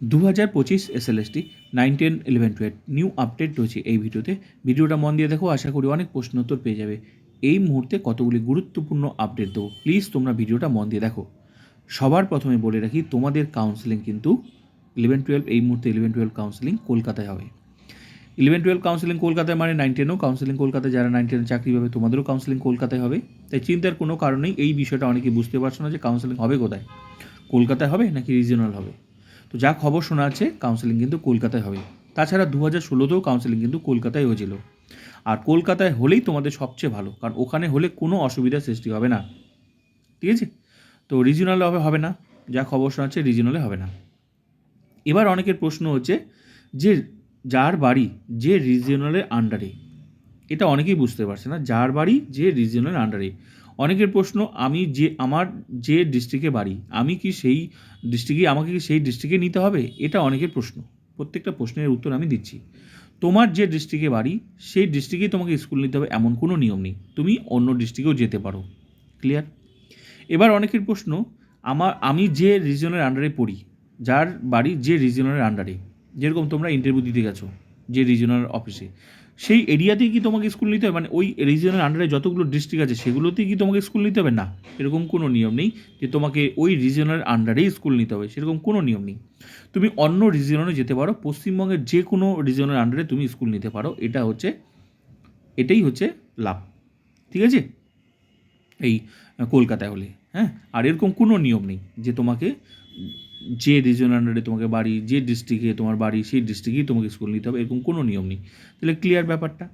দু হাজার পঁচিশ SLST nine ten eleven twelve new update রয়েছে এই ভিডিওতে। ভিডিওটা মন দিয়ে দেখো, আশা করি অনেক প্রশ্ন উত্তর পেয়ে যাবে। এই মুহূর্তে কতগুলি গুরুত্বপূর্ণ আপডেট দেবো? প্লিজ তোমরা ভিডিওটা মন দিয়ে দেখো। সবার প্রথমে বলে রাখি, তোমাদের কাউন্সেলিং কিন্তু ইলেভেন টুয়েলভ এই মুহূর্তে ইলেভেন টুয়েলভ কাউন্সেলিং কলকাতায় হবে। ইলেভেন টুয়েলভ কাউন্সেলিং কলকাতায় মানে নাইন টেনও কাউন্সেলিং কলকাতায়, যারা নাইন টেনে চাকরি পাবে তোমাদেরও কাউন্সেলিং কলকাতায় হবে। তাই চিন্তার কোনো কারণেই এই বিষয়টা অনেকে বুঝতে পারছ না যে কাউন্সেলিং হবে কোথায়? কলকাতায় হবে নাকি রিজিওনাল হবে? তো যা খবর শোনা আছে কাউন্সেলিং কিন্তু কলকাতায় হবে। তাছাড়া দু হাজার ষোলোতেও কাউন্সেলিং কিন্তু কলকাতায় হয়েছিল। আর কলকাতায় হলেই তোমাদের সবচেয়ে ভালো, কারণ ওখানে হলে কোনো অসুবিধার সৃষ্টি হবে না। ঠিক আছে? তো রিজিওনাল হবে হবে না। যা খবর শোনাচ্ছে রিজিওনালে হবে না। এবার অনেকের প্রশ্ন হচ্ছে, যে যার বাড়ি যে রিজিওনালের আন্ডারে এটা অনেকেই বুঝতে পারছে না, যার বাড়ি যে রিজিওনালের আন্ডারে অনেকের প্রশ্ন, আমি যে আমার যে ডিস্ট্রিক্টে বাড়ি, আমি কি সেই ডিস্ট্রিক্টে আমাকে কি সেই ডিস্ট্রিক্টে নিতে হবে? এটা অনেকের প্রশ্ন। প্রত্যেকটা প্রশ্নের উত্তর আমি দিচ্ছি। তোমার যে ডিস্ট্রিক্টে বাড়ি, সেই ডিস্ট্রিক্টেই তোমাকে স্কুল নিতে হবে এমন কোনো নিয়ম নেই। তুমি অন্য ডিস্ট্রিক্টেও যেতে পারো। ক্লিয়ার এবার অনেকের প্রশ্ন, আমার, আমি যে রিজনের আন্ডারে পড়ি, যার বাড়ি যে রিজনের আন্ডারে যেরকম তোমরা ইন্টারভিউ দিতে গেছো, যে রিজনাল অফিসে সেই এরিয়াতেই কি তোমাকে স্কুল নিতে হবে? মানে ওই রিজনের আন্ডারে যতগুলো ডিস্ট্রিক্ট আছে, সেগুলোতেই কি তোমাকে স্কুল নিতে হবে? না, এরকম কোনো নিয়ম নেই যে তোমাকে ওই রিজনের আন্ডারেই স্কুল নিতে হবে, সেরকম কোনো নিয়ম নেই। তুমি অন্য রিজনে যেতে পারো, পশ্চিমবঙ্গের যে কোনো রিজনের আন্ডারে তুমি স্কুল নিতে পারো, এটা হচ্ছে, এটাই হচ্ছে লাভ, ঠিক আছে? এই, কলকাতায় হলে হ্যাঁ? আর এরকম কোনো নিয়ম নেই যে তোমাকে যে রিজন আন্ডারে তোমাকে বাড়ি, যে ডিস্ট্রিক্টে তোমার বাড়ি, সেই ডিস্ট্রিক্টেই তোমাকে স্কুল নিতে হবে, এরকম কোনো নিয়ম নেই। তাহলে ক্লিয়ার ব্যাপারটা।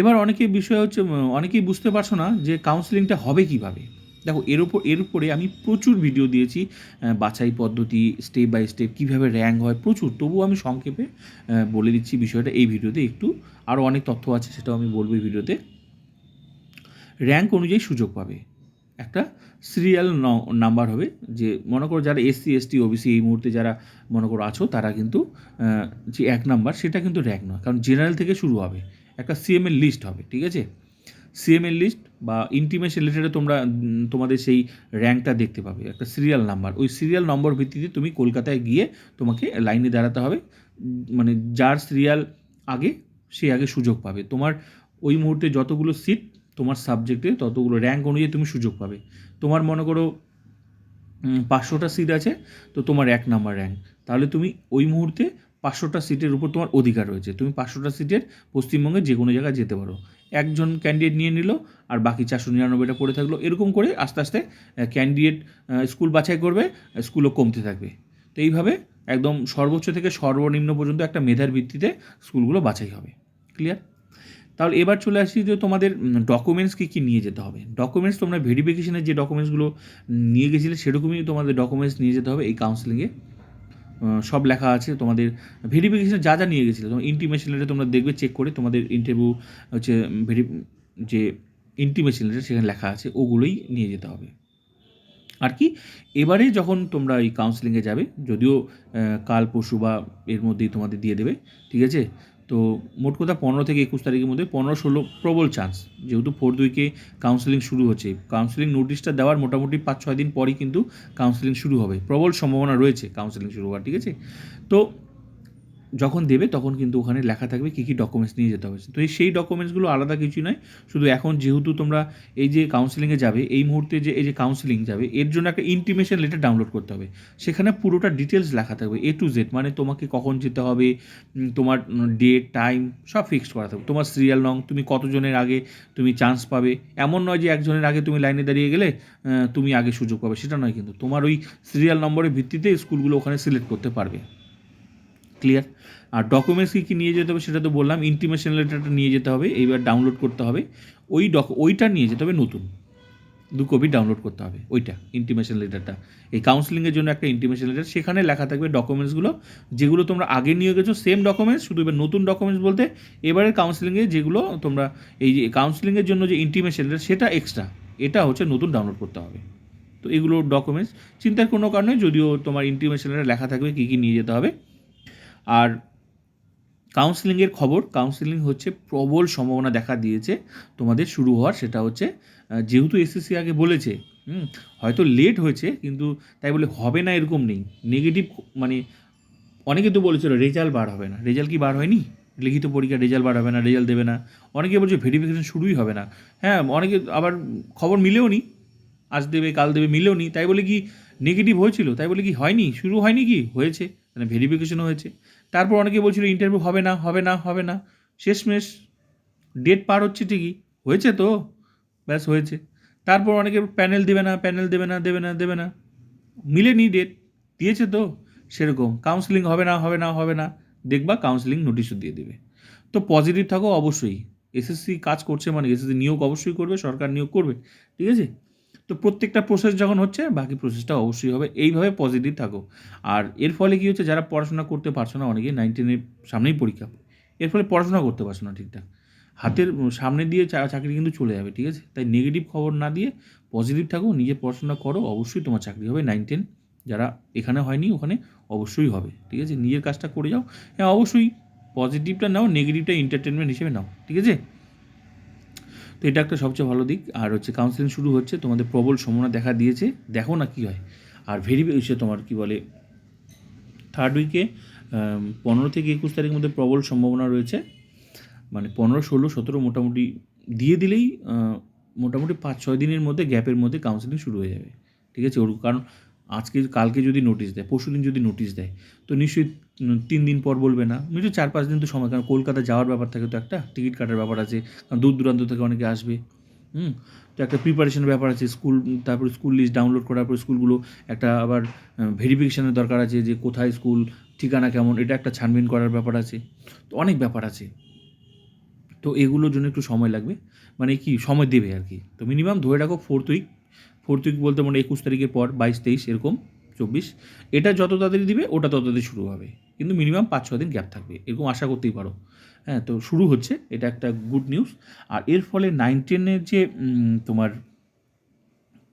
এবার অনেকের বিষয় হচ্ছে অনেকেই বুঝতে পারছ না যে কাউন্সেলিংটা হবে কীভাবে। দেখো, এর উপর এর উপরে আমি প্রচুর ভিডিও দিয়েছি বাছাই পদ্ধতি স্টেপ বাই স্টেপ কীভাবে র্যাঙ্ক হয়, প্রচুর। তবুও আমি সংক্ষেপে বলে দিচ্ছি বিষয়টা এই ভিডিওতে একটু আরও অনেক তথ্য আছে, সেটাও আমি বলব এই ভিডিওতে র্যাঙ্ক অনুযায়ী সুযোগ পাবে। একটা সিরিয়াল নাম্বার হবে যে মনে করো যারা এসসি এসটি ওবিসি এই মুহূর্তে যারা মনে করো আছো, তারা কিন্তু যে এক নাম্বার সেটা কিন্তু র্যাঙ্ক নয়। কারণ জেনারেল থেকে শুরু হবে। একটা সিএমের লিস্ট হবে, ঠিক আছে? সিএমের লিস্ট বা ইন্টিমেশন লেটারে তোমরা তোমাদের সেই র্যাঙ্কটা দেখতে পাবে। একটা সিরিয়াল নাম্বার ওই সিরিয়াল নম্বর ভিত্তিতে তুমি কলকাতায় গিয়ে তোমাকে লাইনে দাঁড়াতে হবে। মানে যার সিরিয়াল আগে, সে আগে সুযোগ পাবে। তোমার ওই মুহূর্তে যতগুলো সিট তোমার সাবজেক্টে ততগুলো র্যাঙ্ক অনুযায়ী তুমি সুযোগ পাবে। তোমার মনে করো পাঁচশোটা সিট আছে, তো তোমার এক নাম্বার র্যাঙ্ক তাহলে তুমি ওই মুহূর্তে পাঁচশোটা সিটের উপর তোমার অধিকার রয়েছে। তুমি পাঁচশোটা সিটের পশ্চিমবঙ্গে যে কোনো জায়গায় যেতে পারো। একজন ক্যান্ডিডেট নিয়ে নিল, আর বাকি চারশো নিরানব্বইটা পড়ে থাকল। এরকম করে আস্তে আস্তে ক্যান্ডিডেট স্কুল বাছাই করবে স্কুলও কমতে থাকবে। তো এইভাবে একদম সর্বোচ্চ থেকে সর্বনিম্ন পর্যন্ত একটা মেধার ভিত্তিতে স্কুলগুলো বাছাই হবে। ক্লিয়ার তাহলে এবার চলে আসি যে তোমাদের ডকুমেন্টস কী কী নিয়ে যেতে হবে। ডকুমেন্টস তোমরা ভেরিফিকেশনের যে ডকুমেন্টসগুলো নিয়ে গেছিলে, সেরকমই তোমাদের ডকুমেন্টস নিয়ে যেতে হবে। এই কাউন্সিলিংয়ে সব লেখা আছে। তোমাদের ভেরিফিকেশন যা যা নিয়ে গেছিল, তোমার ইন্টিমেশন লেটার তোমরা দেখবে চেক করে তোমাদের ইন্টারভিউ হচ্ছে ভেরি যে ইন্টিমেশন লেটার সেখানে লেখা আছে, ওগুলোই নিয়ে যেতে হবে। আর কি, এবারে যখন তোমরা এই কাউন্সিলিংয়ে যাবে, যদিও কাল পরশু বা এর মধ্যেই তোমাদের দিয়ে দেবে, ঠিক আছে? তো মোট কথা পনেরো থেকে একুশ তারিখের মধ্যে পনেরো ষোলো প্রবল চান্স যেহেতু ফোর দুইকে কাউন্সেলিং শুরু হচ্ছে। কাউন্সেলিং নোটিশটা দেওয়ার মোটামুটি পাঁচ ছয় দিন পরই কিন্তু কাউন্সেলিং শুরু হবে। প্রবল সম্ভাবনা রয়েছে কাউন্সেলিং শুরু হওয়ার, ঠিক আছে? তো যখন দেবে তখন কিন্তু ওখানে লেখা থাকবে কী কী ডকুমেন্টস নিয়ে যেতে হবে। তো এই সেই ডকুমেন্টসগুলো আলাদা কিছু নয়, শুধু এখন যেহেতু তোমরা এই যে কাউন্সিলিংয়ে যাবে, এই মুহূর্তে যে, এই যে কাউন্সিলিং যাবে, এর জন্য একটা ইন্টিমেশন লেটার ডাউনলোড করতে হবে। সেখানে পুরোটা ডিটেলস লেখা থাকবে এ টু জেড মানে তোমাকে কখন যেতে হবে তোমার ডেট টাইম সব ফিক্সড করা থাকবে। তোমার সিরিয়াল নং, তুমি কতজনের আগে, তুমি চান্স পাবে। এমন নয় যে একজনের আগে তুমি লাইনে দাঁড়িয়ে গেলে তুমি আগে সুযোগ পাবে, সেটা নয় কিন্তু। তোমার ওই সিরিয়াল নম্বরের ভিত্তিতে স্কুলগুলো ওখানে সিলেক্ট করতে পারবে। ক্লিয়ার আর ডকুমেন্টস কী কী নিয়ে যেতে হবে সেটা তো বললাম ইন্টিমেশন লেটারটা নিয়ে যেতে হবে, এইবার ডাউনলোড করতে হবে, ওই ডক ওইটা নিয়ে যেতে হবে নতুন, দু কপি ডাউনলোড করতে হবে, ওইটা ইন্টিমেশন লেটারটা এই কাউন্সিলিংয়ের জন্য একটা ইন্টিমেশন লেটার সেখানে লেখা থাকবে ডকুমেন্টসগুলো যেগুলো তোমরা আগে নিয়ে গেছো সেম ডকুমেন্টস শুধু এবার নতুন ডকুমেন্টস বলতে এবারের কাউন্সিলিংয়ে যেগুলো তোমরা, এই যে কাউন্সিলিংয়ের জন্য যে ইন্টিমেশন লেটার সেটা এক্সট্রা এটা হচ্ছে নতুন ডাউনলোড করতে হবে। তো এগুলো ডকুমেন্টস চিন্তার কোনো কারণে যদিও তোমার ইন্টিমেশন লেটার লেখা থাকবে, কী কী নিয়ে যেতে হবে আর কাউন্সিলিংয়ের খবর কাউন্সিলিং হচ্ছে প্রবল সম্ভাবনা দেখা দিয়েছে তোমাদের শুরু হওয়ার, সেটা হচ্ছে যেহেতু এসএসসি আগে বলেছে হয়তো লেট হয়েছে, কিন্তু তাই বলে হবে না এরকম নেই। নেগেটিভ মানে অনেকে তো বলেছিল রেজাল্ট বার হবে না। রেজাল্ট কি বার হয়নি? লিখিত পরীক্ষা রেজাল্ট বার হবে না, রেজাল্ট দেবে না। অনেকে বলছে ভেরিফিকেশন শুরুই হবে না। হ্যাঁ অনেকে আবার খবর মিলেও নি। আজ দেবে, কাল দেবে, মিলেও নি। তাই বলে কি নেগেটিভ হয়েছিল? তাই বলে কি হয়নি? শুরু হয়নি কি? হয়েছে। মানে ভেরিফিকেশনও হয়েছে। তারপর অনেকে বলছিল ইন্টারভিউ হবে না হবে না হবে না। শেষমেশ ডেট পার হচ্ছে ঠিকই। হয়েছে তো? ব্যাস, হয়েছে। তারপর অনেকে প্যানেল দেবে না প্যানেল দেবে না দেবে না দেবে না। মিলেনি ডেট দিয়েছে তো? সেরকম। কাউন্সিলিং হবে না হবে না হবে না। দেখবা কাউন্সিলিং নোটিশও দিয়ে দেবে। তো পজিটিভ থাকো অবশ্যই। এসএসসি কাজ করছে মানে এসএসসি নিয়োগ অবশ্যই করবে, সরকার নিয়োগ করবে। ঠিক আছে? তো প্রত্যেকটা প্রসেস যখন হচ্ছে, বাকি প্রসেসটা অবশ্যই হবে। এইভাবে পজিটিভ থাকো। আর এর ফলে কী হচ্ছে, যারা পড়াশোনা করতে পারছ না অনেকে নাইনটিনের সামনেই পরীক্ষা। এর ফলে পড়াশোনা করতে পারছ না ঠিকঠাক। হাতের সামনে দিয়ে চাকরি কিন্তু চলে যাবে, ঠিক আছে? তাই নেগেটিভ খবর না দিয়ে পজিটিভ থাকো, নিজে পড়াশোনা করো, অবশ্যই তোমার চাকরি হবে নাইন টেন যারা এখানে হয়নি, ওখানে অবশ্যই হবে, ঠিক আছে? নিজের কাজটা করে যাও। হ্যাঁ অবশ্যই পজিটিভটা নাও নেগেটিভটা এন্টারটেনমেন্ট হিসেবে নাও, ঠিক আছে? তো এটা একটা সবচেয়ে ভালো দিক। আর হচ্ছে কাউন্সিলিং শুরু হচ্ছে, তোমাদের প্রবল সম্ভাবনা দেখা দিয়েছে, দেখো না কী হয়। আর ভেরি ভেরিফিকেশন তোমার কী বলে থার্ড উইকে পনেরো থেকে একুশ তারিখের মধ্যে প্রবল সম্ভাবনা রয়েছে। মানে পনেরো, ষোলো, সতেরো মোটামুটি দিয়ে দিলেই মোটামুটি পাঁচ, ছয় দিনের মধ্যে গ্যাপের মধ্যে কাউন্সিলিং শুরু হয়ে যাবে। ঠিক আছে? ওর কারণ আজকে, কালকে যদি নোটিশ দেয় পরশু দিন যদি নোটিশ দেয়, তো নিশ্চয়ই তিন দিন পর বলবে না। নিশ্চয়ই চার পাঁচ দিন তো সময়, কারণ কলকাতা যাওয়ার ব্যাপার থাকে তো একটা, টিকিট কাটার ব্যাপার আছে, কারণ দূর দূরান্ত থেকে অনেকে আসবে। হুম? তো একটা প্রিপারেশনের ব্যাপার আছে, স্কুল, তারপরে স্কুল লিস্ট ডাউনলোড করার পর স্কুলগুলো একটা আবার ভেরিফিকেশনের দরকার আছে যে কোথায় স্কুল, ঠিকানা কেমন, এটা একটা ছানবিন করার ব্যাপার আছে। তো অনেক ব্যাপার আছে। তো এগুলোর জন্য একটু সময় লাগবে। মানে কি, সময় দেবে আর কি। তো মিনিমাম ধরে রাখো ফোর্থ উইক ফোর্থ উইক বলতে মানে একুশ তারিখের পর, বাইশ তেইশ এরকম। চব্বিশ, এটা যত তাড়াতাড়ি দিবে, ওটা তত তাড়াতাড়ি শুরু হবে। কিন্তু মিনিমাম পাঁচ ছ দিন গ্যাপ থাকবে। এরকম আশা করতেই পারো। হ্যাঁ তো শুরু হচ্ছে। এটা একটা গুড নিউজ আর এর ফলে নাইন টেনের যে তোমার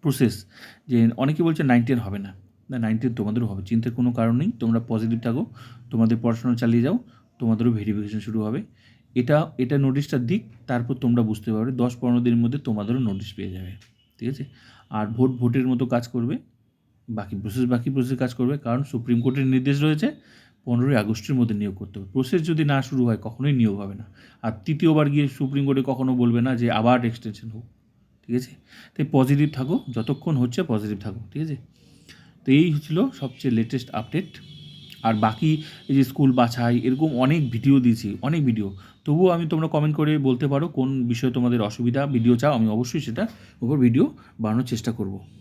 প্রসেস যে অনেকে বলছে নাইন টেন হবে না। না নাইন টেন তোমাদেরও হবে। চিন্তার কোনো কারণ নেই। তোমরা পজিটিভ থাকো। তোমাদের পড়াশোনা চালিয়ে যাও। তোমাদেরও ভেরিফিকেশন শুরু হবে। এটা এটা নোটিশটা দিক। তারপর তোমরা বুঝতে পারবে। দশ, পনেরো দিনের মধ্যে তোমাদেরও নোটিশ পেয়ে যাবে। ঠিক আছে? আর ভোট, ভোটের মতো কাজ করবে। বাকি প্রসেস বাকি প্রসেস কাজ করবে। কারণ সুপ্রিম কোর্টের নির্দেশ রয়েছে, পনেরোই আগস্টের মধ্যে নিয়োগ করতে হবে। প্রসেস যদি না শুরু হয়, কখনোই নিয়োগ হবে না। আর তৃতীয়বার গিয়ে সুপ্রিম কোর্টে কখনো বলবে না যে আবার এক্সটেনশন হোক। ঠিক আছে? তাই পজিটিভ থাকো। যতক্ষণ হচ্ছে পজিটিভ থাকো। ঠিক আছে? তো এই ছিল সবচেয়ে লেটেস্ট আপডেট আর বাকি এই যে স্কুল বাছাই, এরকম অনেক ভিডিও দিয়েছি, অনেক ভিডিও তবুও আমি তোমরা কমেন্ট করে বলতে পারো কোন বিষয়ে তোমাদের অসুবিধা। ভিডিও চাও, আমি অবশ্যই সেটা উপর ভিডিও বানানোর চেষ্টা করব।